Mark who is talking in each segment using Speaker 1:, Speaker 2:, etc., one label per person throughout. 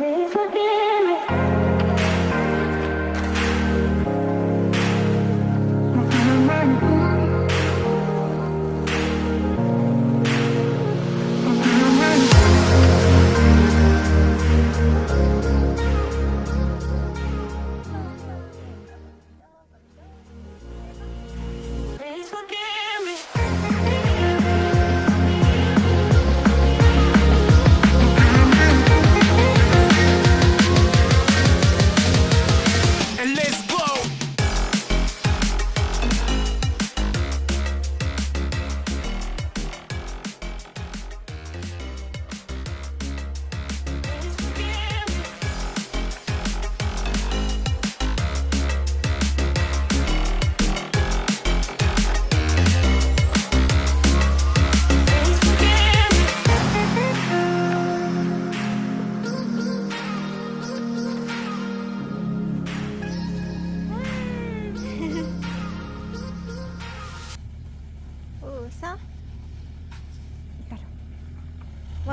Speaker 1: Please forgive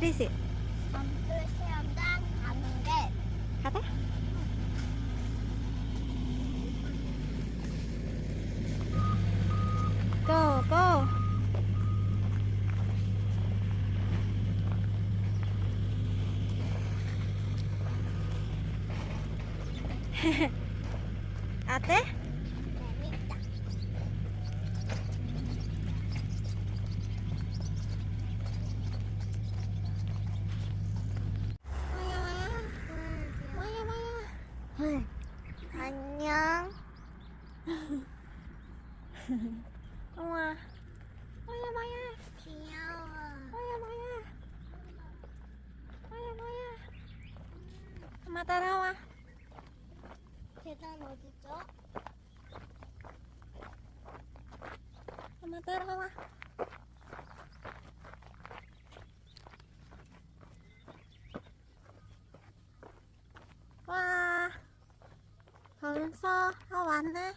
Speaker 2: What is it?
Speaker 3: 잠들 체험장 가는 게
Speaker 2: 가자. Go, go. 어때?
Speaker 3: 재밌다.
Speaker 2: 뭐야, 뭐야.
Speaker 3: 안녕.
Speaker 2: 우와. 뭐야, 뭐야.
Speaker 3: 귀여워.
Speaker 2: 뭐야, 뭐야. 뭐야, 뭐야. 엄마 따라와.
Speaker 3: 계단 어디죠?
Speaker 2: 엄마 따라와. 와, 벌써 어, 왔네.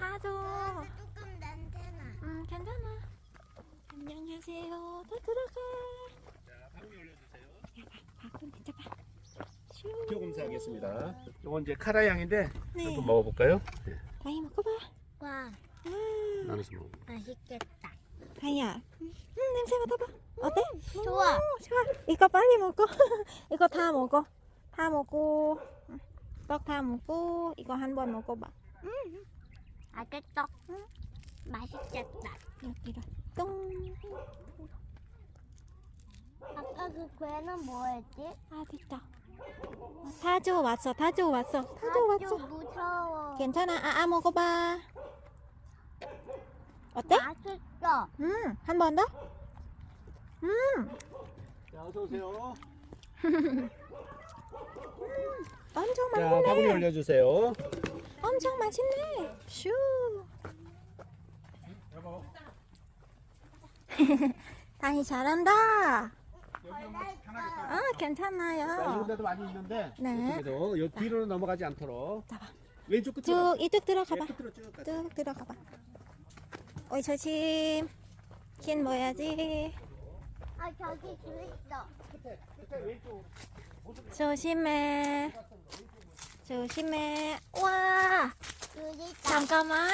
Speaker 2: 타줘.
Speaker 3: 근데 조금 냄새나.
Speaker 2: 음, 괜찮아. 안녕하세요. 더 들어가.
Speaker 4: 바구니 올려주세요.
Speaker 2: 바꾼 잡아.
Speaker 4: 표 검사하겠습니다. 이건 이제 카라향인데
Speaker 2: 네.
Speaker 4: 한번 먹어볼까요? 네.
Speaker 2: 다이 먹어봐.
Speaker 3: 와,
Speaker 2: 음,
Speaker 4: 나눠서 먹어.
Speaker 3: 맛있겠다.
Speaker 2: 다이야. 음, 냄새 맡아봐. 어때?
Speaker 3: 좋아.
Speaker 2: 오, 좋아. 이거 빨리 먹어. 이거 다 먹어. 다 먹고. 떡 다 먹고. 이거 한 번 먹어봐.
Speaker 3: 알겠어. 응? 맛있겠다.
Speaker 2: 여기로 똥.
Speaker 3: 아까 그 괴는 뭐였지?
Speaker 2: 아 됐다. 타조 왔어. 타조 왔어. 타조
Speaker 3: 아주
Speaker 2: 왔어.
Speaker 3: 무서워.
Speaker 2: 괜찮아. 아, 아 먹어봐. 어때?
Speaker 3: 맛있어.
Speaker 2: 음, 한 번 더? 음,
Speaker 4: 자, 어서 오세요.
Speaker 2: 엄청
Speaker 4: 자, 바구니
Speaker 2: 맛있네.
Speaker 4: 올려주세요.
Speaker 2: 엄청 맛있네. 슈.
Speaker 4: 여보.
Speaker 2: 다니 잘한다.
Speaker 4: 타.
Speaker 2: 아,
Speaker 4: 자, 이런
Speaker 2: 괜찮아요.
Speaker 4: 데도 많이 있는데
Speaker 2: 네.
Speaker 4: 이쪽에도 요 뒤로 넘어가지 않도록
Speaker 2: 잡아.
Speaker 4: 왼쪽 끝으로
Speaker 2: 쭉 이쪽 들어가봐.
Speaker 4: 네, 끝으로 쭉 가자.
Speaker 2: 쭉 들어가봐. 어이 조심. 긴 뭐야지.
Speaker 3: 아, 저기 줄 있어.
Speaker 4: 끝에 끝에 왼쪽
Speaker 2: 조심해. 조심해. 와,
Speaker 3: 줄 있다.
Speaker 2: 잠깐만.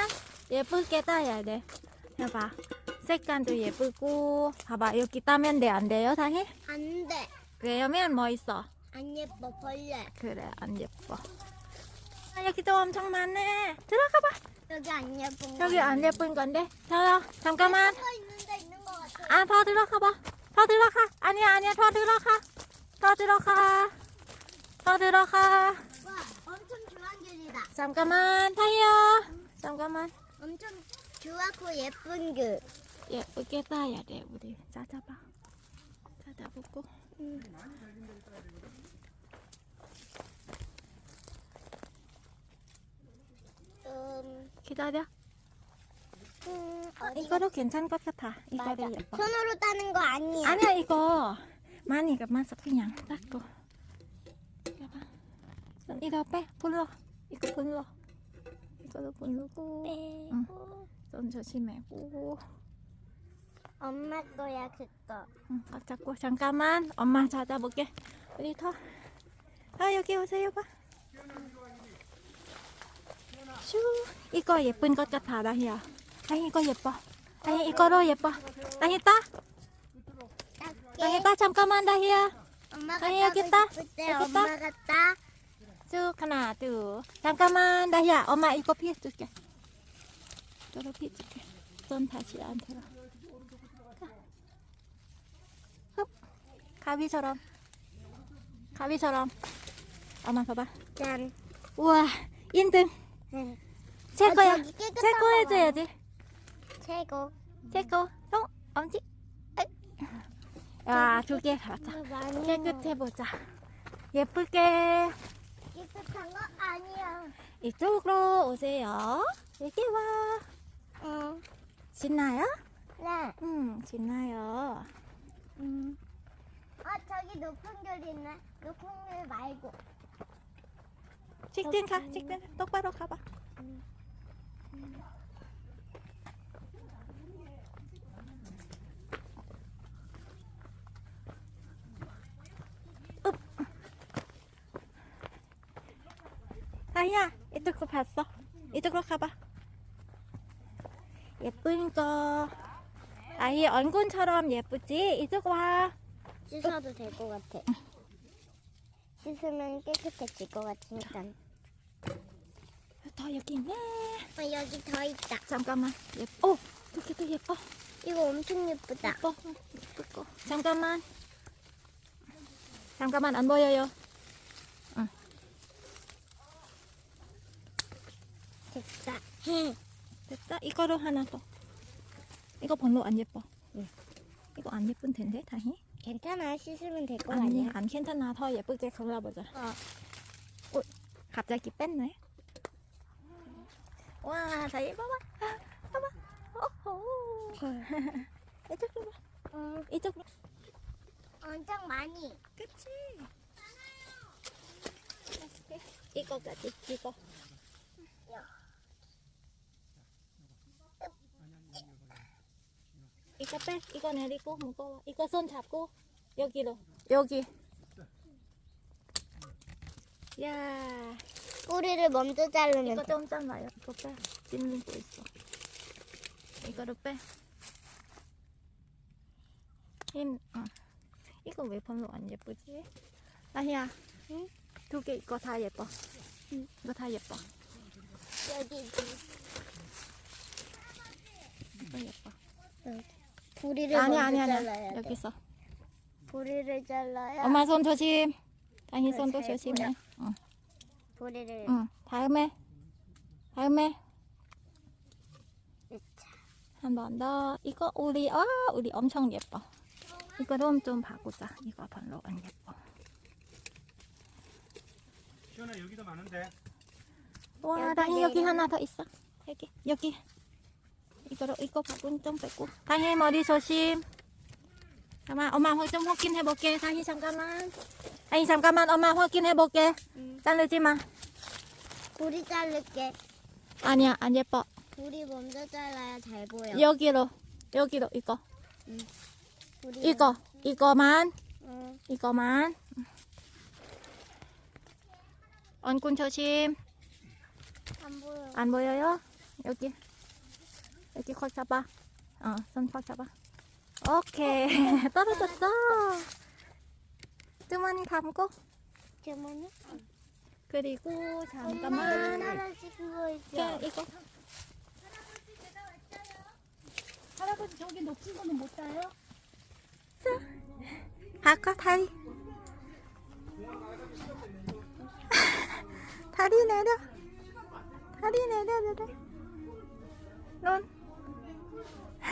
Speaker 2: 예쁘게 따야 돼. 해봐. 색감도 예쁘고. 봐봐, 여기 따면 돼, 안 돼요, 당해?
Speaker 3: 안 돼.
Speaker 2: 그러면 뭐 있어?
Speaker 3: 안 예뻐, 벌레.
Speaker 2: 그래, 안 예뻐. 아, 여기도 엄청 많네. 들어가 봐.
Speaker 3: 여기 안 예쁜 거.
Speaker 2: 여기 안 예쁜 건데. 자, 잠깐만.
Speaker 3: 서 있는데 있는 거 같아.
Speaker 2: 아, 더 들어가 봐. 더 들어가. 아니야, 아니야, 더 들어가. 더 들어가. 더 들어가.
Speaker 3: 와, 엄청 주황귤이다.
Speaker 2: 잠깐만, 타이어. 잠깐만.
Speaker 3: 엄청 주황고 예쁜 귤.
Speaker 2: 예쁘게 따야 돼, 우리. 찾아봐. 찾아보고.
Speaker 3: 음,
Speaker 2: 기다려.
Speaker 3: 음,
Speaker 2: 이거로 괜찮을 것 같아.
Speaker 3: 맞아.
Speaker 2: 이거로 예뻐.
Speaker 3: 손으로 따는 거 아니야.
Speaker 2: 아니야, 이거. 많이 감아서 그냥 닦고. 손 이거 빼. 불러. 이거 불러. 이거도 부르고
Speaker 3: 빼고.
Speaker 2: 손 조심하고.
Speaker 3: 엄마 거야 그거.
Speaker 2: 응, 꽉 잡고. 잠깐만. 엄마 찾아볼게. 우리 더. 아, 여기 오세요 봐. 슈 이거 예쁜 것 같아 나희야. 나희 이거 예뻐. 나희 이거로 예뻐. 나희 따. 나희 따 잠깐만 나희야.
Speaker 3: 엄마가
Speaker 2: 아니, 여기
Speaker 3: 때
Speaker 2: 여기
Speaker 3: 따.
Speaker 2: 쭉 하나 둘. 잠깐만 나희야. 엄마 이거 피해 줄게 피해줄게. 손 다시 안 들어 가. 흡. 가위처럼. 가위처럼. 엄마 봐봐.
Speaker 3: 짠.
Speaker 2: 우와 1등.
Speaker 3: 응.
Speaker 2: 최고야.
Speaker 3: 아,
Speaker 2: 최고
Speaker 3: 거
Speaker 2: 해줘야지.
Speaker 3: 최고.
Speaker 2: 최고. 형 엄지. 야 두 개 가자. 깨끗해 보자. 예쁘게.
Speaker 3: 깨끗한 거 아니야.
Speaker 2: 이쪽으로 오세요. 여기 와
Speaker 3: 응.
Speaker 2: 신나요?
Speaker 3: 네.
Speaker 2: 응 신나요 음.
Speaker 3: 아 저기 높은 귤 있네. 높은 귤 말고.
Speaker 2: 직진 가 직진 똑바로 가봐 읍. 아야 이쪽으로 봤어 이쪽으로 가봐 거 아이 얼굴처럼 예쁘지? 이쪽 와.
Speaker 3: 씻어도 될 것 같아. 씻으면 깨끗해질 것 같으니까.
Speaker 2: 더 여기 있네.
Speaker 3: 어, 여기 더 있다.
Speaker 2: 잠깐만. 예뻐. 오 저기도 예뻐.
Speaker 3: 이거 엄청 예쁘다.
Speaker 2: 예뻐. 예쁘고 잠깐만. 잠깐만 안 보여요.
Speaker 3: 됐다. 해.
Speaker 2: 됐다 이거로 하나 더 이거 별로 안 예뻐
Speaker 3: 응.
Speaker 2: 이거 안 예쁜 텐데 다시
Speaker 3: 괜찮아. 씻으면 될 거
Speaker 2: 아니
Speaker 3: 아니야.
Speaker 2: 안 괜찮아 더 예쁘게 골라보자
Speaker 3: 어.
Speaker 2: 어, 갑자기 뺐네 와 다시 봐봐 봐봐 오호 이쪽으로 봐
Speaker 3: 응.
Speaker 2: 이쪽으로
Speaker 3: 엄청 많이.
Speaker 2: 그치 이거까지 이거 이거 빼 이거 내리고 무거워. 이거 손 잡고 여기로. 여기. 야.
Speaker 3: 꼬리를 먼저 자르면
Speaker 2: 이거
Speaker 3: 돼.
Speaker 2: 좀 잘라요. 이거 빼. 찔리고 있어. 이거를 빼. 힘, 어. 이거 왜 별로 안 예쁘지? 아니야.
Speaker 3: 응?
Speaker 2: 두 개 이거 다 예뻐. 응. 이거 다 예뻐.
Speaker 3: 여기
Speaker 2: 이거 예뻐
Speaker 3: 뿌리를
Speaker 2: 아니 아니 아니. 여기 있어
Speaker 3: 뿌리를 잘라야.
Speaker 2: 엄마 손 조심 다니
Speaker 3: 그래,
Speaker 2: 손도
Speaker 3: 잘
Speaker 2: 조심해 응.
Speaker 3: 뿌리를.
Speaker 2: 응 다음에 다음에 한 번 더 이거 우리 아 우리 엄청 예뻐 이거로 좀 바꾸자 이거 별로 안 예뻐
Speaker 4: 시원아 여기도 많은데.
Speaker 2: 와 다니 여기. 하나 더 있어 여기 여기 이거로 이거 바꾼 좀 빼고. 다니 머리 조심. 잠깐만 엄마 확- 좀 확인해 볼게. 다니 잠깐만. 다니 잠깐만 엄마 확인해 볼게.
Speaker 3: 응.
Speaker 2: 자르지 마.
Speaker 3: 뿌리 자를게.
Speaker 2: 아니야 안 예뻐.
Speaker 3: 뿌리 먼저 잘라야 잘 보여.
Speaker 2: 여기로 여기로 이거.
Speaker 3: 뿌리
Speaker 2: 이거 이거만.
Speaker 3: 응.
Speaker 2: 이거만. 얼굴 조심.
Speaker 3: 안 보여.
Speaker 2: 안 보여요? 여기 여기 꽉 잡아. 어 손 꽉 잡아. 오케이. 떨어졌어. 주머니 담고.
Speaker 3: 주머니?
Speaker 2: 그리고 잠깐만.
Speaker 3: 떨어진 거 있어.
Speaker 2: 이렇게 이거. 할아버지 저기 높은 거는 못 타요? 자. 아까 다리. 다리 내려. 다리 내려 내려 눈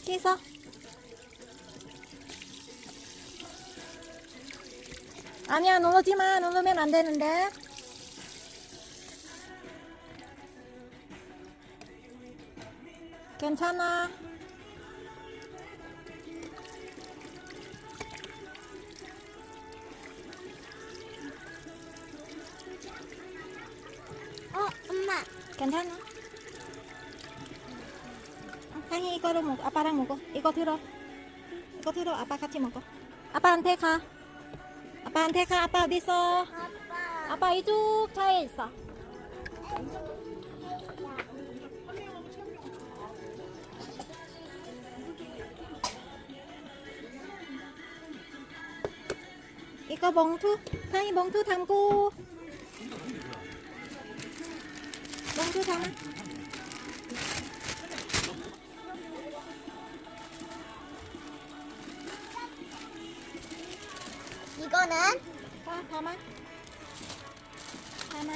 Speaker 2: 여기 있어. 아니야, 누르지 마. 누르면 안 되는데. 괜찮아. 아빠랑 먹어. 이거 들어. 이거 들어. 아빠 같이 먹어. 아빠한테 가. 아빠한테 가. 아빠 어디 있어?
Speaker 3: 아빠.
Speaker 2: 아빠 이쪽 차에 있어. 이거 멍투. 상이 멍투 담고. 멍투 담아.
Speaker 3: 이거는
Speaker 2: 자, 담아. 담아.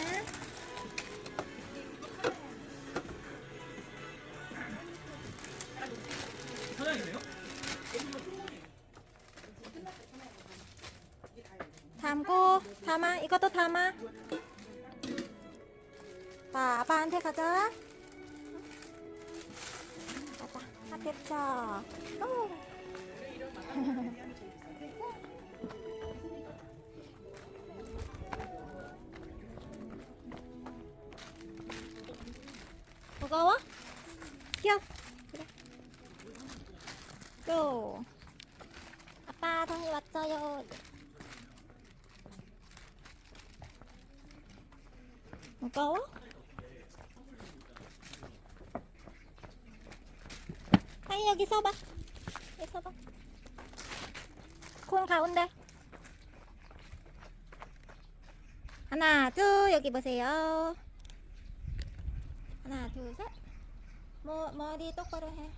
Speaker 4: 사장이세요?
Speaker 2: 담고 담아 이것도 담아 자 아빠한테 가자 가자 핫했죠 오. 무거워? 귀여워 그래. 또 아빠 동이 왔어요. 무거워? 아니 여기 서봐. 여기 서봐. 콩 가운데. 하나 둘 여기 보세요 하나 둘셋 뭐, 머리 똑바로 해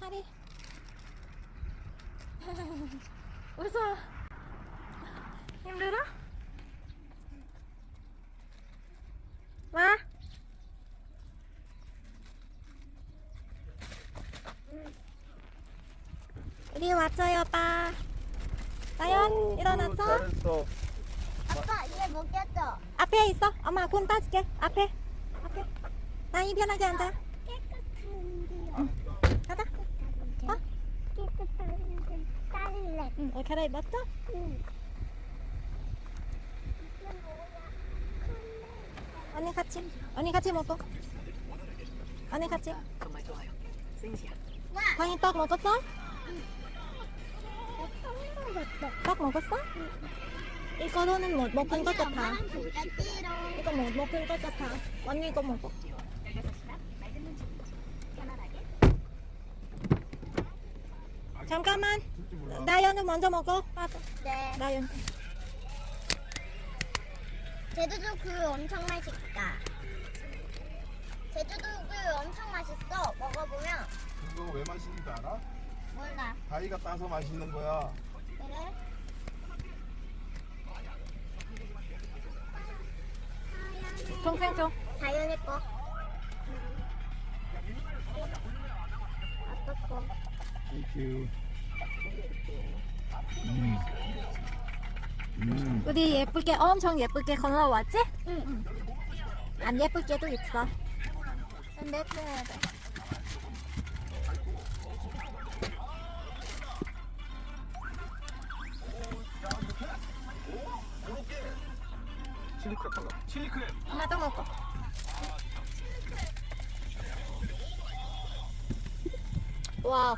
Speaker 2: 다리 웃어. 힘들어? 와. 우리 왔어요, 오빠. 나연, 일어났어?
Speaker 5: 잘했어.
Speaker 3: 아빠 얘 먹였어.
Speaker 2: 앞에 있어. 엄마 군 따줄게. 앞에. 앞에. 나이 편하게 앉아.
Speaker 3: 깨끗한데요.
Speaker 2: 가자. 어?
Speaker 3: 깨끗한데 딸래.
Speaker 2: 응, 옷 갈아입었어?
Speaker 3: 응.
Speaker 2: 언니 같이. 언니 같이 먹어. 언니 같이. 방이 떡 먹었어? 떡 먹었어? 이거로는 못 먹은 것 같아. 이거 못 먹은 것 같아. 언니 이거 먹어. 잠깐만. 나연은 먼저 먹어. 맞아.
Speaker 3: 네.
Speaker 2: 나연.
Speaker 3: 제주도 굴 엄청 맛있다. 제주도 굴 엄청 맛있어. 먹어보면
Speaker 5: 이거 왜 맛있는지 알아?
Speaker 3: 몰라.
Speaker 5: 다이가 따서 맛있는 거야.
Speaker 3: 그래?
Speaker 2: 동생 줘.
Speaker 3: 자연의 거. 아빠 거.
Speaker 5: 땡큐. 음. 음.
Speaker 2: 우리 예쁘게 엄청 예쁘게 걸어왔지?
Speaker 3: 응.
Speaker 2: 안 예쁠 게도 있어. 근데 떼야 돼.
Speaker 5: 칠리크랩 달라.
Speaker 4: 칠리크랩.
Speaker 2: 엄마도 먹어. 와우.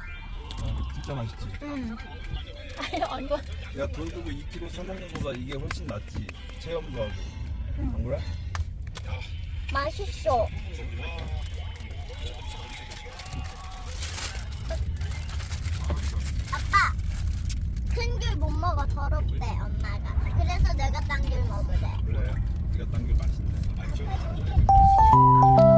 Speaker 5: 진짜 맛있지.
Speaker 2: 음. 아니 얼굴.
Speaker 5: 야, 돈 주고 2kg 사 먹는 거보다 이게 훨씬 낫지. 체험도 하고. 안 그래?
Speaker 3: 맛있어. 큰 귤 못 먹어 더럽대 엄마가. 그래서 내가 딴 귤 먹으래. 그래. 네가 딴게 맛있네. 아이, 저- 아,